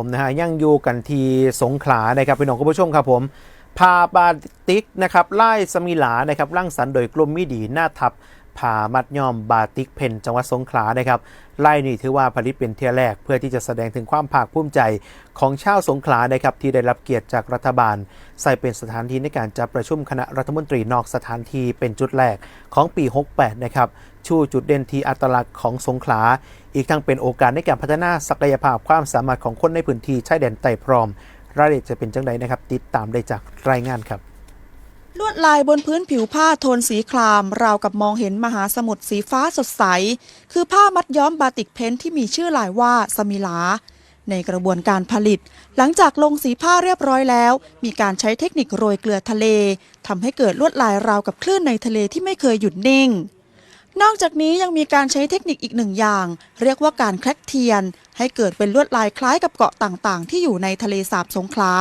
ผมนะฮะยังอยู่กันที่สงขลานะครับพี่น้องคุณผู้ชมครับผมพาบาติกนะครับไล่สมิลานะครับร่างสรรค์โดยกลุ่มมิดีหน้าทับ ผามัดย่อมบาติกเพนจังหวัดสงขลานะครับไล่นี่ถือว่าผลิตเป็นเที่ยแรก เพื่อที่จะแสดงถึงความภาคภูมิใจของชาวสงขลานะครับที่ได้รับเกียรติจากรัฐบาล ใส่เป็นสถานที่ในการจัดประชุมคณะรัฐมนตรีนอกสถานที่เป็นจุดแรกของปี 68 นะครับชูจุดเด่นที่อัตลักษณ์ของสงขลา อีกทั้งเป็นโอกาสในการพัฒนาศักยภาพความสามารถของคนในพื้นที่ชายแดนใต้พร้อมรายละเอียดจะเป็นจังไดนะครับ ติดตามได้จากรายงานครับ ลวดลายบนพื้นผิวผ้าโทนสีคราม ราวกับมองเห็นมหาสมุทรสีฟ้าสดใส คือผ้ามัดย้อมบาติกเพ้นท์ที่มีชื่อลายว่าสมิลา ในกระบวนการผลิต หลังจากลงสีผ้าเรียบร้อยแล้ว มีการใช้เทคนิคโรยเกลือทะเลทำให้เกิดลวดลายราวกับคลื่นในทะเลที่ไม่เคยหยุดนิ่ง นอกจากนี้ยังมีการใช้เทคนิคอีกหนึ่งอย่าง เรียกว่าการแคลกเทียน ให้เกิดเป็นลวดลายคล้ายกับเกาะต่างๆ ที่อยู่ในทะเลสาบสงขลา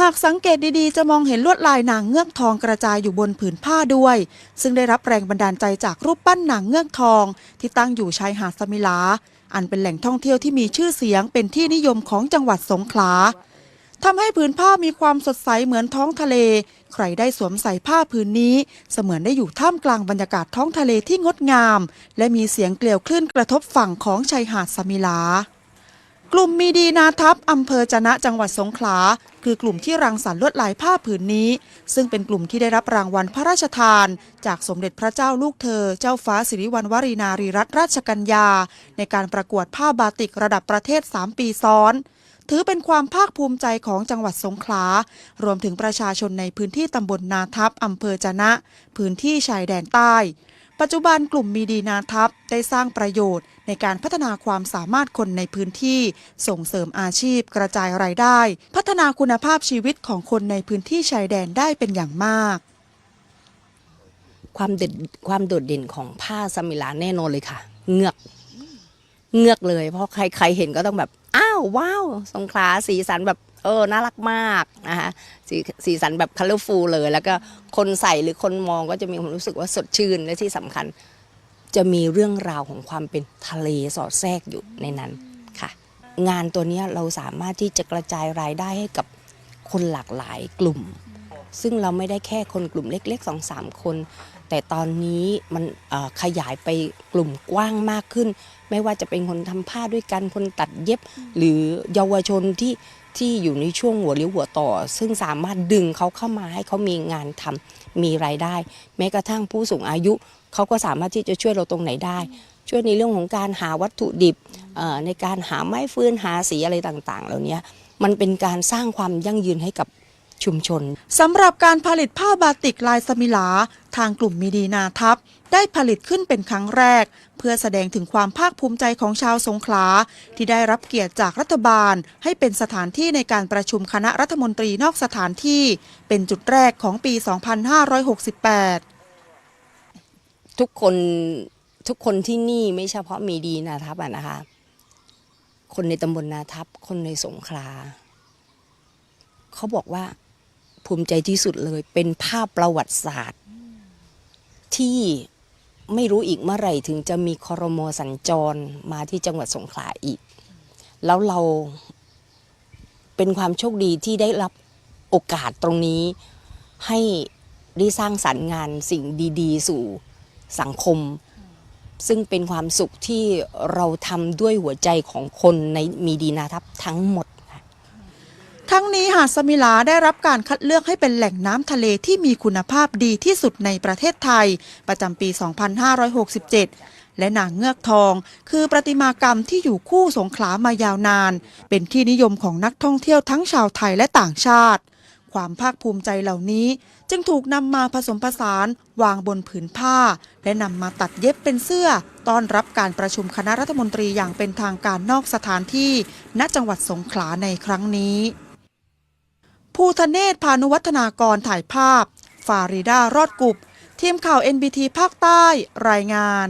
หากสังเกตดีๆ จะมองเห็นลวดลายนางเงือกทองกระจายอยู่บนผืนผ้าด้วย ซึ่งได้รับแรงบันดาลใจจากรูปปั้นนางเงือกทอง ที่ตั้งอยู่ชายหาดสมิลา อันเป็นแหล่งท่องเที่ยวที่มีชื่อเสียงเป็นที่นิยมของจังหวัดสงขลาทำให้ผืนผ้ามีความสดใสเหมือนท้องทะเล ใครได้สวมใส่ผ้าผืนนี้ เสมือนได้อยู่ท่ามกลางบรรยากาศท้องทะเลที่งดงาม และมีเสียงเกลียวคลื่นกระทบฝั่งของชายหาดสมิลา กลุ่มมีดีนาทัพอำเภอจะนะจังหวัดสงขลา คือกลุ่มที่รังสรรค์ลวดลายผ้าผืนนี้ ซึ่งเป็นกลุ่มที่ได้รับรางวัลพระราชทาน จากสมเด็จพระเจ้าลูกเธอ เจ้าฟ้าสิริวัณวรีนารีรัตนราชกัญญา ในการประกวดผ้าบาติกระดับประเทศ 3 ปีซ้อน ถือเป็นความภาคภูมิใจของจังหวัดสงขลา รวมถึงประชาชนในพื้นที่ตำบลนาทัพอำเภอจะนะ พื้นที่ชายแดนใต้ ปัจจุบันกลุ่มมีดีนาทัพได้สร้างประโยชน์ ในการพัฒนาความสามารถคนในพื้นที่ ส่งเสริมอาชีพกระจายรายได้ พัฒนาคุณภาพชีวิตของคนในพื้นที่ชายแดนได้เป็นอย่างมาก ความเด่นความโดดเด่นของผ้าสมิลาแน่นอนเลยค่ะ เงือกเงือกเลย เพราะใครใครเห็นก็ต้องแบบ อ้าว ว้าว สงขลาสีสันแบบ เออน่ารักมากนะคะสีสีสันแบบคัลเลอร์ฟูลเลย แล้วก็คนใส่หรือคนมองก็จะมีความรู้สึกว่าสดชื่นและที่สำคัญ จะมีเรื่องราวของความเป็นทะเลสอดแทรกอยู่ในนั้นค่ะ งานตัวนี้เราสามารถที่จะกระจายรายได้ให้กับคนหลากหลายกลุ่ม ซึ่งเราไม่ได้แค่คนกลุ่มเล็กๆสองสามคน แต่ตอนนี้มันเอ่อขยายไปกลุ่มกว้างมากขึ้น ไม่ว่าจะเป็นคนทำผ้าด้วยกันคนตัดเย็บ หรือเยาวชนที่ที่อยู่ในช่วงหัวเลี้ยวหัวต่อ ซึ่งสามารถดึงเขาเข้ามาให้เขามีงานทำมีรายได้ แม้กระทั่งผู้สูงอายุเขาก็สามารถที่จะช่วยเราตรงไหนได้ช่วยในเรื่องของการหาวัตถุดิบเอ่อในการหาไม้ฟืนหาสีอะไรต่างๆ เหล่านี้มันเป็นการสร้างความยั่งยืนให้กับ ชุมชนสำหรับการผลิตผ้าบาติกลายสมิลา ทางกลุ่มมีดีนาทัพได้ผลิตขึ้นเป็นครั้งแรก เพื่อแสดงถึงความภาคภูมิใจของชาวสงขลา ที่ได้รับเกียรติจากรัฐบาล ให้เป็นสถานที่ในการประชุมคณะรัฐมนตรีนอกสถานที่ เป็นจุดแรกของปี 2568 ทุกคนทุกคนที่นี่ไม่เฉพาะมีดีนาทับอะนะคะคนในตำบลนาทับคนในสงขลาเขาบอกว่า ภูมิใจที่สุดเลย เป็นภาพประวัติศาสตร์ ที่ไม่รู้อีกเมื่อไหร่ถึงจะมีคอรมอสัญจรมาที่จังหวัดสงขลาอีก แล้วเราเป็นความโชคดีที่ได้รับโอกาสตรงนี้ให้ได้สร้างสรรค์งานสิ่งดี ๆ สู่สังคม ซึ่งเป็นความสุขที่เราทำด้วยหัวใจของคนในมีดีนาทับทั้งหมด ทั้งนี้หาดสมิลาได้รับการคัดเลือกให้เป็นแหล่งน้ำทะเลที่มีคุณภาพดีที่สุดในประเทศไทย ประจำปี 2567 และนางเงือกทอง คือประติมากรรมที่อยู่คู่สงขลามายาวนาน เป็นที่นิยมของนักท่องเที่ยวทั้งชาวไทยและต่างชาติ ความภาคภูมิใจเหล่านี้ จึงถูกนำมาผสมผสาน วางบนผืนผ้า และนำมาตัดเย็บเป็นเสื้อ ต้อนรับการประชุมคณะรัฐมนตรีอย่างเป็นทางการนอกสถานที่ ณจังหวัดสงขลาในครั้งนี้ ภูทะเนศพานุวัฒนากรถ่ายภาพ ฟาริดารอดกุบ ทีมข่าว NBT ภาคใต้รายงาน